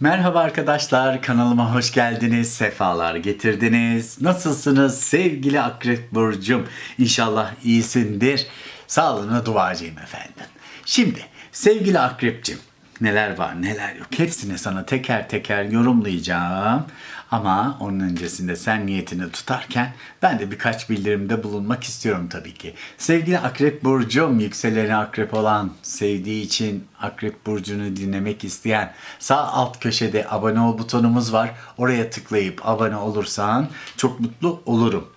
Merhaba arkadaşlar, kanalıma hoş geldiniz, sefalar getirdiniz. Nasılsınız sevgili Akrep Burcum? İnşallah iyisindir. Sağlığına duacıyım efendim. Şimdi sevgili Akrep'cim, neler var neler yok hepsini sana teker teker yorumlayacağım. Ama onun öncesinde sen niyetini tutarken ben de birkaç bildirimde bulunmak istiyorum tabii ki. Sevgili Akrep Burcu'm, yükseleni Akrep olan, sevdiği için Akrep Burcu'nu dinlemek isteyen sağ alt köşede abone ol butonumuz var. Oraya tıklayıp abone olursan çok mutlu olurum.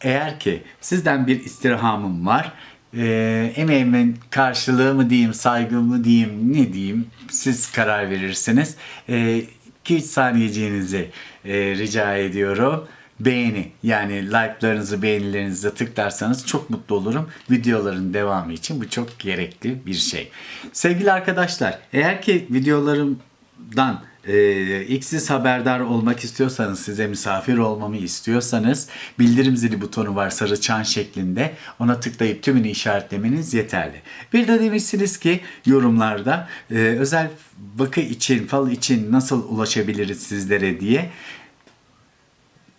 Eğer ki sizden bir istirhamım var, e, emeğimin karşılığı mı diyeyim, saygı mı diyeyim, ne diyeyim siz karar verirsiniz. E, 2-3 saniyeciğinizi e, rica ediyorum. Beğeni yani like'larınızı beğenilerinizi tıklarsanız çok mutlu olurum. Videoların devamı için bu çok gerekli bir şey. Sevgili arkadaşlar eğer ki videolarımdan e, ilk siz haberdar olmak istiyorsanız, size misafir olmamı istiyorsanız bildirim zili butonu var sarı çan şeklinde. Ona tıklayıp tümünü işaretlemeniz yeterli. Bir de demişsiniz ki yorumlarda e, özel bakı için, fal için nasıl ulaşabiliriz sizlere diye.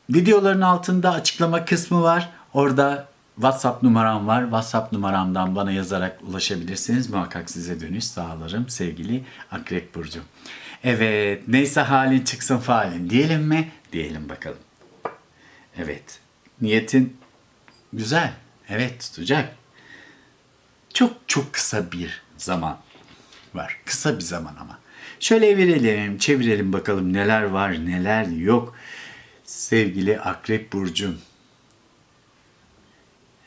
Videoların altında açıklama kısmı var. Orada WhatsApp numaram var. WhatsApp numaramdan bana yazarak ulaşabilirsiniz. Muhakkak size dönüş sağlarım sevgili Akrep Burcu. Evet, neyse halin çıksın falin diyelim mi? Diyelim bakalım. Evet, niyetin güzel. Evet, tutacak. Çok çok kısa bir zaman var. Kısa bir zaman ama. Şöyle evirelim, çevirelim bakalım neler var, neler yok. Sevgili Akrep Burcum.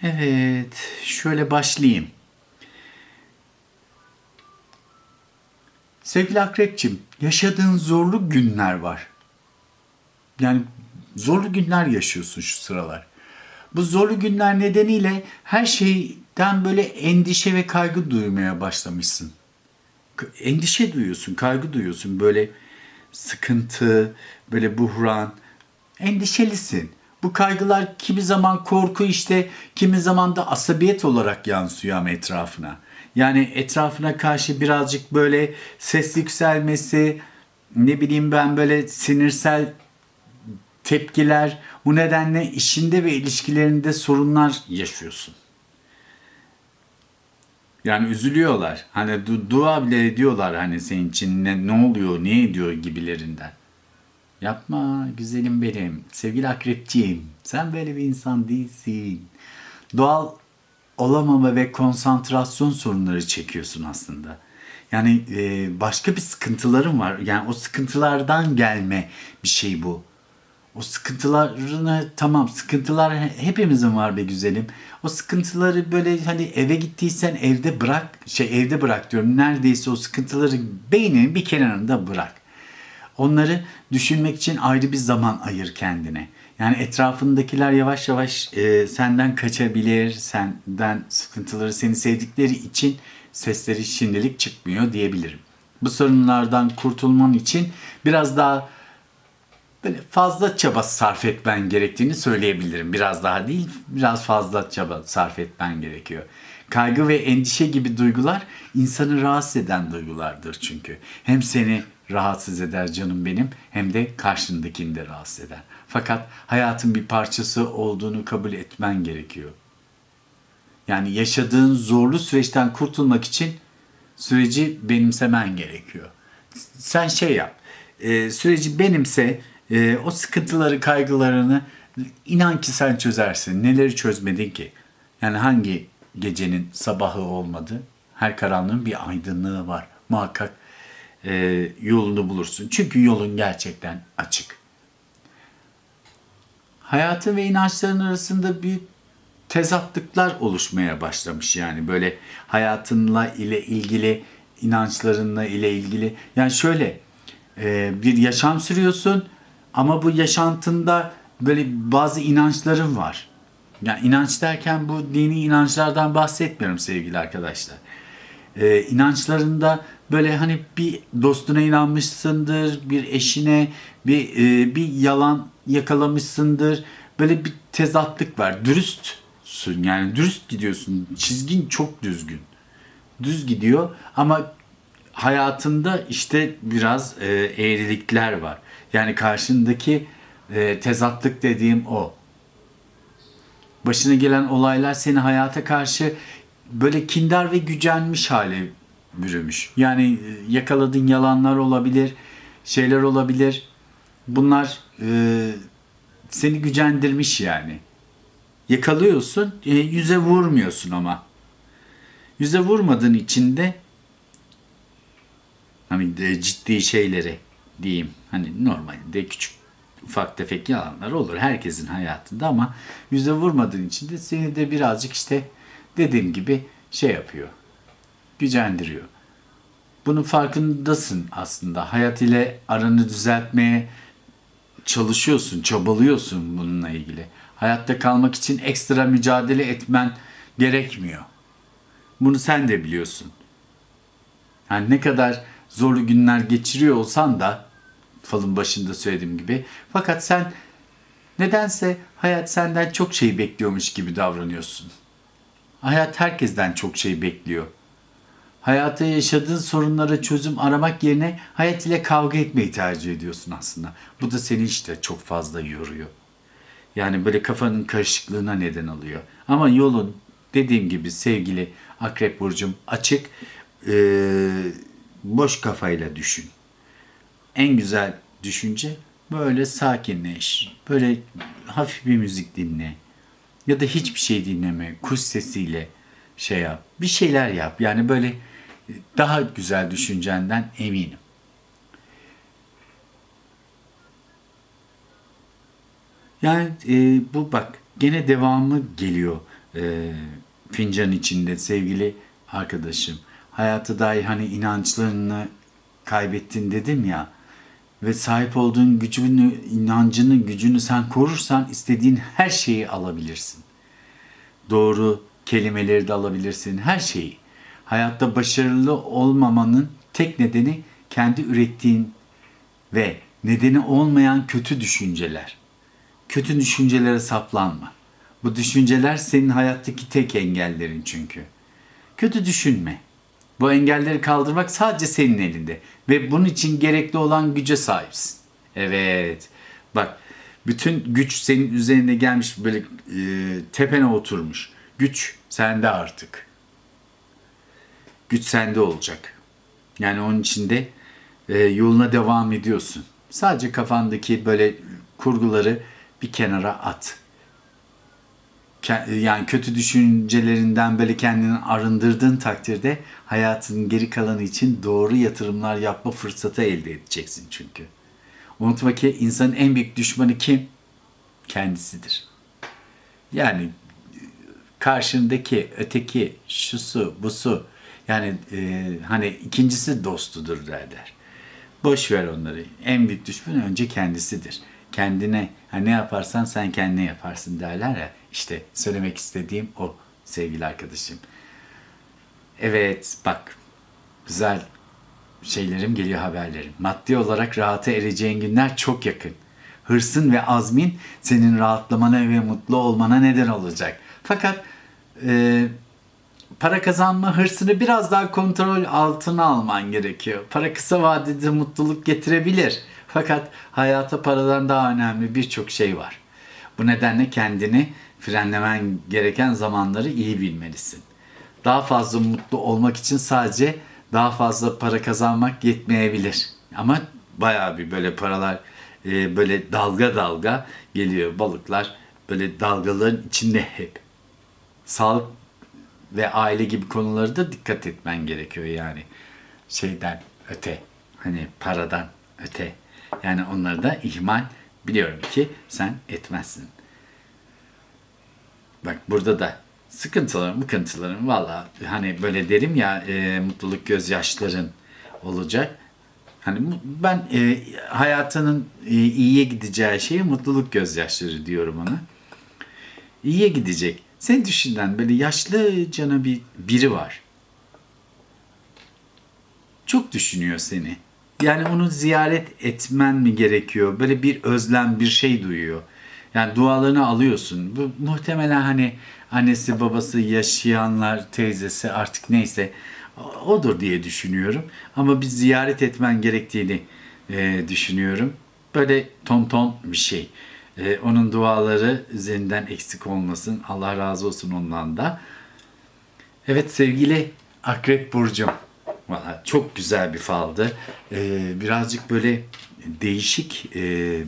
Evet, şöyle başlayayım. Sevgili Akrepçim, yaşadığın zorlu günler var. Yani zorlu günler yaşıyorsun şu sıralar. Bu zorlu günler nedeniyle her şeyden böyle endişe ve kaygı duymaya başlamışsın. Endişe duyuyorsun, kaygı duyuyorsun. Böyle sıkıntı, böyle buhran. Endişelisin. Bu kaygılar kimi zaman korku işte, kimi zaman da asabiyet olarak yansıyor ama etrafına. Yani etrafına karşı birazcık böyle ses yükselmesi, ne bileyim ben böyle sinirsel tepkiler. Bu nedenle işinde ve ilişkilerinde sorunlar yaşıyorsun. Yani üzülüyorlar. Hani du- dua bile ediyorlar hani senin için ne, ne oluyor, ne ediyor gibilerinden. Yapma güzelim benim. Sevgili akrepciğim. Sen böyle bir insan değilsin. Doğal olamama ve konsantrasyon sorunları çekiyorsun aslında. Yani e, başka bir sıkıntıların var. Yani o sıkıntılardan gelme bir şey bu. O sıkıntılarını tamam sıkıntılar hepimizin var be güzelim. O sıkıntıları böyle hani eve gittiysen evde bırak şey evde bırak diyorum. Neredeyse o sıkıntıları beyninin bir kenarında bırak. Onları düşünmek için ayrı bir zaman ayır kendine. Yani etrafındakiler yavaş yavaş e, senden kaçabilir, senden sıkıntıları seni sevdikleri için sesleri şimdilik çıkmıyor diyebilirim. Bu sorunlardan kurtulman için biraz daha böyle fazla çaba sarf etmen gerektiğini söyleyebilirim. Biraz daha değil, biraz fazla çaba sarf etmen gerekiyor. Kaygı ve endişe gibi duygular insanı rahatsız eden duygulardır çünkü. Hem seni rahatsız eder canım benim hem de karşındakini de rahatsız eder. Fakat hayatın bir parçası olduğunu kabul etmen gerekiyor. Yani yaşadığın zorlu süreçten kurtulmak için süreci benimsemen gerekiyor. Sen şey yap, e, süreci benimse, e, o sıkıntıları, kaygılarını inan ki sen çözersin. Neleri çözmedin ki? Yani hangi gecenin sabahı olmadı? Her karanlığın bir aydınlığı var. Muhakkak e, yolunu bulursun. Çünkü yolun gerçekten açık. Hayatın ve inançların arasında büyük tezatlıklar oluşmaya başlamış yani böyle hayatınla ile ilgili inançlarınla ile ilgili yani şöyle e, bir yaşam sürüyorsun ama bu yaşantında böyle bazı inançların var. Yani inanç derken bu dini inançlardan bahsetmiyorum sevgili arkadaşlar. Ee, inançlarında böyle hani bir dostuna inanmışsındır, bir eşine bir e, bir yalan yakalamışsındır. Böyle bir tezatlık var. Dürüstsün yani dürüst gidiyorsun. Çizgin çok düzgün. Düz gidiyor ama hayatında işte biraz e, eğrilikler var. Yani karşındaki e, tezatlık dediğim o. Başına gelen olaylar seni hayata karşı böyle kindar ve gücenmiş hale bürümüş. Yani e, yakaladığın yalanlar olabilir, şeyler olabilir. Bunlar e, seni gücendirmiş yani. Yakalıyorsun, e, yüze vurmuyorsun ama. Yüze vurmadığın için de hani de ciddi şeyleri diyeyim. Hani normalde küçük ufak tefek yalanlar olur herkesin hayatında ama yüze vurmadığın için de seni de birazcık işte dediğim gibi şey yapıyor. Gücendiriyor. Bunun farkındasın aslında. Hayat ile aranı düzeltmeye çalışıyorsun, çabalıyorsun bununla ilgili. Hayatta kalmak için ekstra mücadele etmen gerekmiyor. Bunu sen de biliyorsun. Yani ne kadar zorlu günler geçiriyor olsan da falın başında söylediğim gibi fakat sen nedense hayat senden çok şey bekliyormuş gibi davranıyorsun. Hayat herkesten çok şey bekliyor. Hayatta yaşadığın sorunlara çözüm aramak yerine hayat ile kavga etmeyi tercih ediyorsun aslında. Bu da seni işte çok fazla yoruyor. Yani böyle kafanın karışıklığına neden oluyor. Ama yolun dediğim gibi sevgili Akrep Burcum açık, ee, boş kafayla düşün. En güzel düşünce böyle sakinleş, böyle hafif bir müzik dinle ya da hiçbir şey dinleme, kuş sesiyle şey yap, bir şeyler yap. Yani böyle daha güzel düşüncenden eminim. Yani e, bu bak gene devamı geliyor e, fincan içinde sevgili arkadaşım. Hayata dair hani inançlarını kaybettin dedim ya ve sahip olduğun gücünü, inancını, gücünü sen korursan istediğin her şeyi alabilirsin. Doğru kelimeleri de alabilirsin, her şeyi. Hayatta başarılı olmamanın tek nedeni kendi ürettiğin ve nedeni olmayan kötü düşünceler. Kötü düşüncelere saplanma. Bu düşünceler senin hayattaki tek engellerin çünkü. Kötü düşünme. Bu engelleri kaldırmak sadece senin elinde ve bunun için gerekli olan güce sahipsin. Evet. Bak bütün güç senin üzerine gelmiş böyle e, tepene oturmuş. Güç sende artık. Güç sende olacak. Yani onun içinde e, yoluna devam ediyorsun. Sadece kafandaki böyle kurguları bir kenara at. Yani kötü düşüncelerinden böyle kendini arındırdığın takdirde hayatının geri kalanı için doğru yatırımlar yapma fırsatı elde edeceksin çünkü. Unutma ki insanın en büyük düşmanı kim? Kendisidir. Yani karşındaki, öteki, şusu, busu yani e, hani ikincisi dostudur derler. Boş ver onları. En büyük düşman önce kendisidir. Kendine ha, ne yaparsan sen kendine yaparsın derler ya. İşte söylemek istediğim o sevgili arkadaşım. Evet bak güzel şeylerim geliyor haberlerim. Maddi olarak rahata ereceğin günler çok yakın. Hırsın ve azmin senin rahatlamana ve mutlu olmana neden olacak. Fakat e, para kazanma hırsını biraz daha kontrol altına alman gerekiyor. Para kısa vadede mutluluk getirebilir. Fakat hayata paradan daha önemli birçok şey var. Bu nedenle kendini frenlemen gereken zamanları iyi bilmelisin. Daha fazla mutlu olmak için sadece daha fazla para kazanmak yetmeyebilir. Ama bayağı bir böyle paralar e, böyle dalga dalga geliyor. Balıklar böyle dalgaların içinde hep. Sağlık ve aile gibi konuları da dikkat etmen gerekiyor yani. Şeyden öte. Hani paradan öte. Yani onları da ihmal biliyorum ki sen etmezsin. Bak burada da sıkıntıların, mıkıntıların valla hani böyle derim ya e, mutluluk gözyaşların olacak. Hani ben e, hayatının e, iyiye gideceği şeye mutluluk gözyaşları diyorum ona. İyiye gidecek. Sen düşünden böyle yaşlı cana bir biri var. Çok düşünüyor seni. Yani onu ziyaret etmen mi gerekiyor? Böyle bir özlem, bir şey duyuyor. Yani dualarını alıyorsun. Bu muhtemelen hani annesi, babası, yaşayanlar, teyzesi artık neyse odur diye düşünüyorum. Ama bir ziyaret etmen gerektiğini e, düşünüyorum. Böyle ton ton bir şey. E, onun duaları üzerinden eksik olmasın. Allah razı olsun ondan da. Evet sevgili Akrep Burcu'm. Valla çok güzel bir faldı. Ee, birazcık böyle değişik e,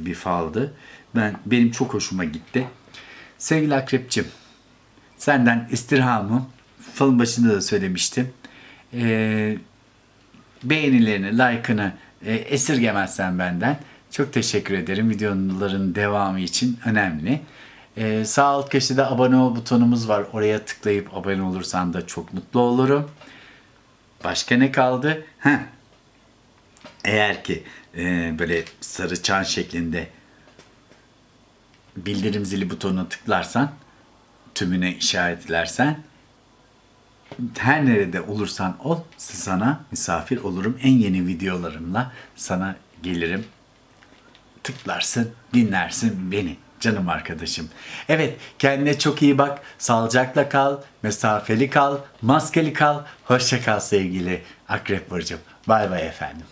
bir faldı. Ben Benim çok hoşuma gitti. Sevgili Akrep'cim. Senden istirhamım. Falın başında da söylemiştim. Ee, beğenilerini, like'ını e, esirgemezsen benden çok teşekkür ederim. Videoların devamı için önemli. Ee, sağ alt köşede abone ol butonumuz var. Oraya tıklayıp abone olursan da çok mutlu olurum. Başka ne kaldı? Heh. Eğer ki e, böyle sarı çan şeklinde bildirim zili butonuna tıklarsan, tümüne işaretlersen her nerede olursan ol sana misafir olurum. En yeni videolarımla sana gelirim. Tıklarsın, dinlersin beni canım arkadaşım. Evet kendine çok iyi bak. Sağlıcakla kal, mesafeli kal, maskeli kal. Hoşça kal sevgili Akrep Burcu'm. Bay bay efendim.